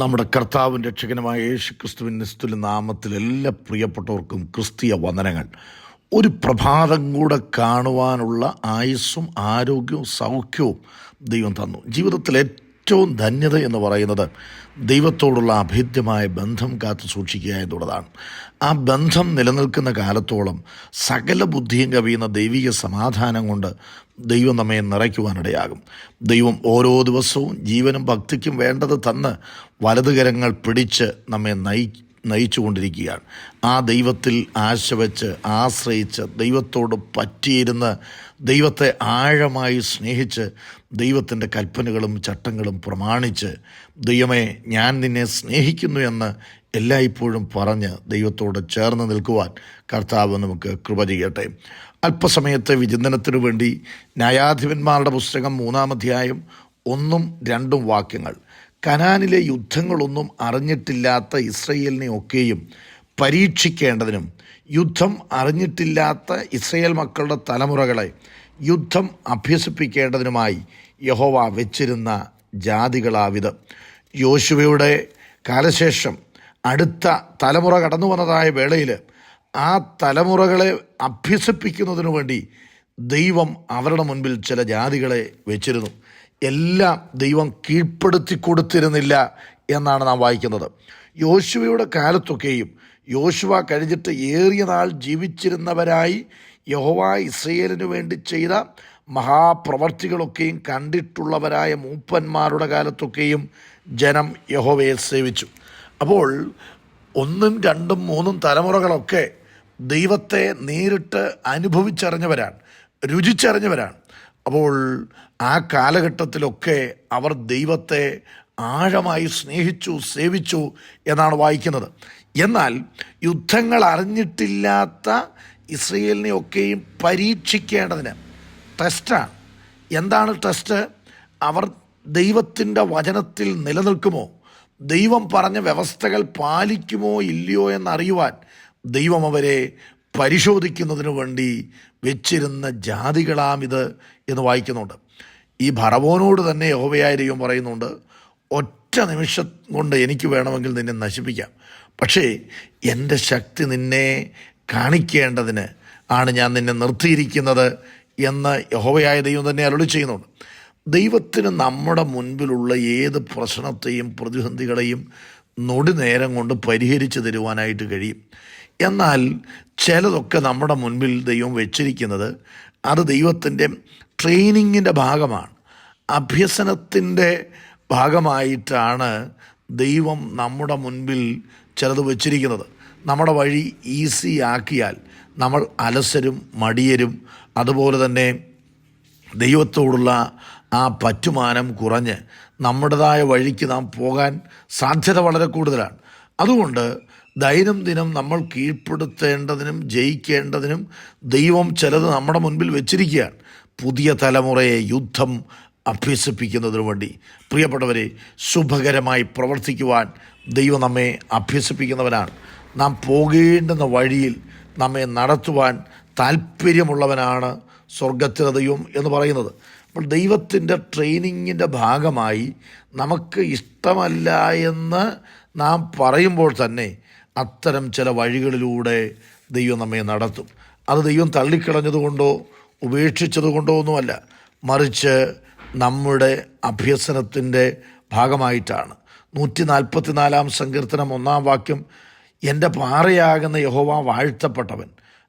നമ്മുടെ കർത്താവും രക്ഷകനുമായ യേശു ക്രിസ്തുവിൻ നിസ്തുല നാമത്തിൽ എല്ലാ പ്രിയപ്പെട്ടവർക്കും ക്രിസ്തീയ വന്ദനങ്ങൾ. ഒരു പ്രഭാതം കൂടെ കാണുവാനുള്ള ആയുസ്സും ആരോഗ്യവും സൗഖ്യവും ദൈവം തന്നു. ജീവിതത്തിൽ ഏറ്റവും ധന്യത എന്ന് പറയുന്നത് ദൈവത്തോടുള്ള അഭേദ്യമായ ബന്ധം കാത്തു സൂക്ഷിക്കുക എന്നുള്ളതാണ്. ആ ബന്ധം നിലനിൽക്കുന്ന കാലത്തോളം സകല ബുദ്ധിയും കവിയുന്ന ദൈവിക സമാധാനം കൊണ്ട് ദൈവം നമ്മെ നിറയ്ക്കുവാനിടയാകും. ദൈവം ഓരോ ദിവസവും ജീവനും ഭക്തിക്കും വേണ്ടത് തന്ന് വലതുകരങ്ങൾ പിടിച്ച് നമ്മെ നയി നയിച്ചു കൊണ്ടിരിക്കുകയാണ് ആ ദൈവത്തിൽ ആശ വെച്ച് ആശ്രയിച്ച് ദൈവത്തോട് പറ്റിയിരുന്ന് ദൈവത്തെ ആഴമായി സ്നേഹിച്ച് ദൈവത്തിന്റെ കൽപ്പനകളും ചട്ടങ്ങളും പ്രമാണിച്ച് ദൈവമേ ഞാൻ നിന്നെ സ്നേഹിക്കുന്നു എന്ന് എല്ലായ്പ്പോഴും പറഞ്ഞ് ദൈവത്തോട് ചേർന്ന് നിൽക്കുവാൻ കർത്താവ് നമുക്ക് കൃപ ചെയ്യട്ടെ. അല്പസമയത്തെ വിചിന്തനത്തിനു വേണ്ടി ന്യായാധിപന്മാരുടെ പുസ്തകം മൂന്നാമധ്യായം ഒന്നും രണ്ടും വാക്യങ്ങൾ. കനാനിലെ യുദ്ധങ്ങളൊന്നും അറിഞ്ഞിട്ടില്ലാത്ത ഇസ്രയേലിനെ ഒക്കെയും പരീക്ഷിക്കേണ്ടതിനും യുദ്ധം അറിഞ്ഞിട്ടില്ലാത്ത ഇസ്രയേൽ മക്കളുടെ തലമുറകളെ യുദ്ധം അഭ്യസിപ്പിക്കേണ്ടതിനുമായി യഹോവ വെച്ചിരുന്ന ജാതികളാവിത്. യോശുവയുടെ കാലശേഷം അടുത്ത തലമുറ കടന്നു വന്നതായ വേളയിൽ ആ തലമുറകളെ അഭ്യസിപ്പിക്കുന്നതിനു വേണ്ടി ദൈവം അവരുടെ മുൻപിൽ ചില ജാതികളെ വെച്ചിരുന്നു. എല്ലാം ദൈവം കീഴ്പ്പെടുത്തി കൊടുത്തിരുന്നില്ല എന്നാണ് നാം വായിക്കുന്നത്. യോശുവയുടെ കാലത്തൊക്കെയും യോശുവ കഴിഞ്ഞിട്ട് ഏറിയ നാൾ ജീവിച്ചിരുന്നവരായി യഹോവ ഇസ്രയേലിനു വേണ്ടി ചെയ്ത മഹാപ്രവർത്തികളൊക്കെയും കണ്ടിട്ടുള്ളവരായ മൂപ്പന്മാരുടെ കാലത്തൊക്കെയും ജനം യഹോവയെ സേവിച്ചു. അപ്പോൾ ഒന്നും രണ്ടും മൂന്നും തലമുറകളൊക്കെ ദൈവത്തെ നേരിട്ട് അനുഭവിച്ചറിഞ്ഞവരാണ് രുചിച്ചറിഞ്ഞവരാണ്. അപ്പോൾ ആ കാലഘട്ടത്തിലൊക്കെ അവർ ദൈവത്തെ ആഴമായി സ്നേഹിച്ചു സേവിച്ചു എന്നാണ് വായിക്കുന്നത്. എന്നാൽ യുദ്ധങ്ങൾ അറിഞ്ഞിട്ടില്ലാത്ത ഇസ്രയേലിനെയൊക്കെയും പരീക്ഷിക്കേണ്ടതിന് ടെസ്റ്റാണ് എന്താണ് ടെസ്റ്റ് അവർ ദൈവത്തിന്റെ വചനത്തിൽ നിലനിൽക്കുമോ? ദൈവം പറഞ്ഞ വ്യവസ്ഥകൾ പാലിക്കുമോ ഇല്ലയോ എന്നറിയുവാൻ ദൈവം അവരെ പരിശോധിക്കുന്നതിന് വേണ്ടി വെച്ചിരുന്ന ജാതികളാമിത് എന്ന് വായിക്കുന്നുണ്ട്. ഈ ഭറവോനോട് തന്നെ യഹോവയായ ദൈവം പറയുന്നുണ്ട് ഒറ്റ നിമിഷം കൊണ്ട് എനിക്ക് വേണമെങ്കിൽ നിന്നെ നശിപ്പിക്കാം. പക്ഷേ എന്റെ ശക്തി നിന്നെ കാണിക്കേണ്ടതിന് ആണ് ഞാൻ നിന്നെ നിർത്തിയിരിക്കുന്നത് എന്ന് യഹോവയായ ദൈവം തന്നെ അരുളി ചെയ്യുന്നുണ്ട്. ദൈവത്തിന് നമ്മുടെ മുൻപിലുള്ള ഏത് പ്രശ്നത്തെയും പ്രതിസന്ധികളെയും നൊടി നേരം കൊണ്ട് പരിഹരിച്ചു തരുവാനായിട്ട് കഴിയും. എന്നാൽ ചിലതൊക്കെ നമ്മുടെ മുൻപിൽ ദൈവം വെച്ചിരിക്കുന്നത് അത് ദൈവത്തിന്റെ ട്രെയിനിങ്ങിന്റെ ഭാഗമാണ്. അഭ്യസനത്തിന്റെ ഭാഗമായിട്ടാണ് ദൈവം നമ്മുടെ മുൻപിൽ ചിലത് വച്ചിരിക്കുന്നത്. നമ്മുടെ വഴി ഈസി ആക്കിയാൽ നമ്മൾ അലസരും മടിയരും അതുപോലെ തന്നെ ദൈവത്തോടുള്ള ആ പറ്റുമാനം കുറഞ്ഞ് നമ്മുടേതായ വഴിക്ക് നാം പോകാൻ സാധ്യത വളരെ കൂടുതലാണ്. അതുകൊണ്ട് ദൈനംദിനം നമ്മൾ കീഴ്പ്പെടുത്തേണ്ടതിനും ജയിക്കേണ്ടതിനും ദൈവം ചിലത് നമ്മുടെ മുൻപിൽ വെച്ചിരിക്കുകയാണ്. പുതിയ തലമുറയെ യുദ്ധം അഭ്യസിപ്പിക്കുന്നതിനു വേണ്ടി. പ്രിയപ്പെട്ടവരെ ശുഭകരമായി പ്രവർത്തിക്കുവാൻ ദൈവം നമ്മെ അഭ്യസിപ്പിക്കുന്നവനാണ്. നാം പോകേണ്ടുന്ന വഴിയിൽ നമ്മെ നടത്തുവാൻ താല്പര്യമുള്ളവനാണ് സ്വർഗത്തിലെ ദൈവം എന്ന് പറയുന്നത്. അപ്പോൾ ദൈവത്തിന്റെ ട്രെയിനിങ്ങിന്റെ ഭാഗമായി നമുക്ക് ഇഷ്ടമല്ല എന്ന് നാം പറയുമ്പോൾ തന്നെ അത്തരം ചില വഴികളിലൂടെ ദൈവം നമ്മെ നടത്തും. അത് ദൈവം തള്ളിക്കളഞ്ഞതുകൊണ്ടോ ഉപേക്ഷിച്ചതുകൊണ്ടോ ഒന്നുമല്ല മറിച്ച് നമ്മുടെ അഭ്യസനത്തിന്റെ ഭാഗമായിട്ടാണ്. നൂറ്റി നാൽപ്പത്തി നാലാം സങ്കീർത്തനം ഒന്നാം വാക്യം എന്റെ പാറയാകുന്ന യഹോവ വാഴ്ത്തപ്പെട്ടവൻ.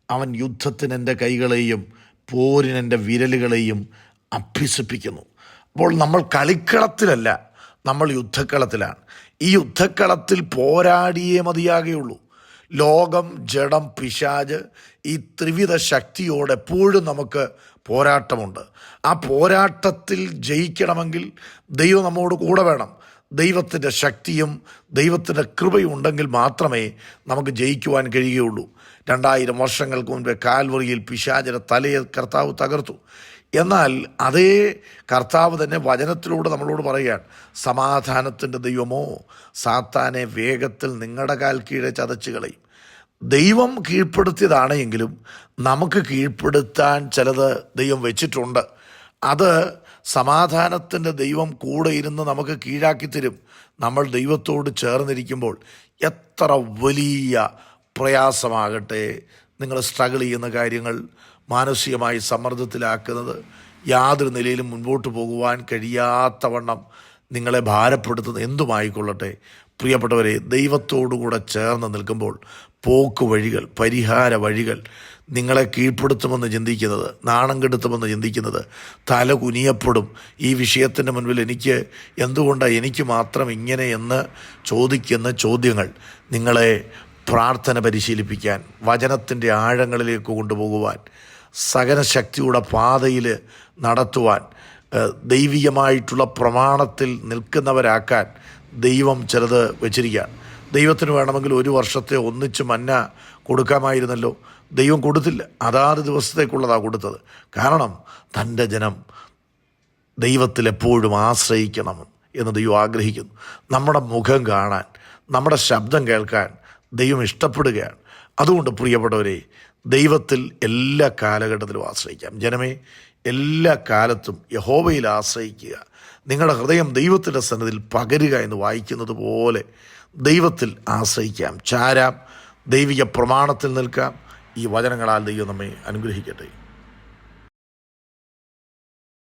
അവൻ യുദ്ധത്തിന് എന്റെ കൈകളെയും പോരിനെന്റെ വിരലുകളെയും അഭ്യസിപ്പിക്കുന്നു. അപ്പോൾ നമ്മൾ കളിക്കളത്തിലല്ല നമ്മൾ യുദ്ധക്കളത്തിലാണ്. ഈ യുദ്ധക്കളത്തിൽ പോരാടിയേ മതിയാകുകയുള്ളൂ ലോകം ജഡം പിശാജ് ഈ ത്രിവിധ ശക്തിയോടെ എപ്പോഴും നമുക്ക് പോരാട്ടമുണ്ട്. ആ പോരാട്ടത്തിൽ ജയിക്കണമെങ്കിൽ ദൈവം നമ്മോട് കൂടെ വേണം. ദൈവത്തിന്റെ ശക്തിയും ദൈവത്തിന്റെ കൃപയും ഉണ്ടെങ്കിൽ മാത്രമേ നമുക്ക് ജയിക്കുവാൻ കഴിയുകയുള്ളൂ. രണ്ടായിരം വർഷങ്ങൾക്ക് മുൻപേ കാൽവറിയിൽ പിശാചിന്റെ തലയെ കർത്താവ് തകർത്തു. എന്നാൽ അതേ കർത്താവ് തന്നെ വചനത്തിലൂടെ നമ്മളോട് പറയുകയാണ് സമാധാനത്തിന്റെ ദൈവമോ സാത്താനെ വേഗത്തിൽ നിങ്ങളുടെ കാൽ കീഴെ ചതച്ച് കളയും. ദൈവം കീഴ്പ്പെടുത്തിയതാണ് എങ്കിലും നമുക്ക് കീഴ്പ്പെടുത്താൻ ചിലത് ദൈവം വെച്ചിട്ടുണ്ട്. അത് സമാധാനത്തിന്റെ ദൈവം കൂടെ ഇരുന്ന് നമുക്ക് കീഴാക്കി തരും. നമ്മൾ ദൈവത്തോട് ചേർന്നിരിക്കുമ്പോൾ എത്ര വലിയ പ്രയാസമാകട്ടെ. നിങ്ങൾ സ്ട്രഗിൾ ചെയ്യുന്ന കാര്യങ്ങൾ മാനസികമായി സമ്മർദ്ദത്തിലാക്കുന്നത് യാതൊരു നിലയിലും മുൻപോട്ട് പോകുവാൻ കഴിയാത്തവണ്ണം നിങ്ങളെ ഭാരപ്പെടുത്തുന്ന എന്തുമായിക്കൊള്ളട്ടെ? പ്രിയപ്പെട്ടവരെ ദൈവത്തോടുകൂടെ ചേർന്ന് നിൽക്കുമ്പോൾ പോക്ക് വഴികൾ പരിഹാര വഴികൾ നിങ്ങളെ കീഴ്പ്പെടുത്തുമെന്ന് ചിന്തിക്കുന്നത് നാണം കെടുത്തുമെന്ന് ചിന്തിക്കുന്നത് തല കുനിയപ്പെടും. ഈ വിഷയത്തിന്റെ മുൻപിൽ എനിക്ക് എന്തുകൊണ്ടാണ് എനിക്ക് മാത്രം ഇങ്ങനെ എന്ന് ചോദിക്കുന്ന ചോദ്യങ്ങൾ നിങ്ങളെ പ്രാർത്ഥന പരിശീലിപ്പിക്കാൻ വചനത്തിന്റെ ആഴങ്ങളിലേക്ക് കൊണ്ടുപോകുവാൻ സകനശക്തിയുടെ പാതയിൽ നടത്തുവാൻ ദൈവികമായിട്ടുള്ള പ്രമാണത്തിൽ നിൽക്കുന്നവരാക്കാൻ ദൈവം ചിലത് വെച്ചിരിക്കുകയാണ് ദൈവത്തിന് വേണമെങ്കിൽ ഒരു വർഷത്തെ ഒന്നിച്ച് മന്ന കൊടുക്കാമായിരുന്നല്ലോ. ദൈവം കൊടുത്തില്ല. അതാത് ദിവസത്തേക്കുള്ളതാണ് കൊടുത്തത്. കാരണം തന്റെ ജനം ദൈവത്തിൽ എപ്പോഴും ആശ്രയിക്കണം എന്ന് ദൈവം ആഗ്രഹിക്കുന്നു. നമ്മുടെ മുഖം കാണാൻ നമ്മുടെ ശബ്ദം കേൾക്കാൻ ദൈവം ഇഷ്ടപ്പെടുകയാണ്. അതുകൊണ്ട് പ്രിയപ്പെട്ടവരെ ദൈവത്തിൽ എല്ലാ കാലഘട്ടത്തിലും ആശ്രയിക്കാം. ജനമേ എല്ലാ കാലത്തും യഹോവയിൽ ആശ്രയിക്കുക. നിങ്ങളുടെ ഹൃദയം ദൈവത്തിന്റെ സന്നിധിയിൽ പകരുക എന്ന് വായിക്കുന്നത് പോലെ ദൈവത്തിൽ ആശ്രയിക്കാം. ചാരാം ദൈവിക പ്രമാണത്തിൽ നിൽക്കാം. ഈ വചനങ്ങളാൽ ദൈവം നമ്മെ അനുഗ്രഹിക്കട്ടെ.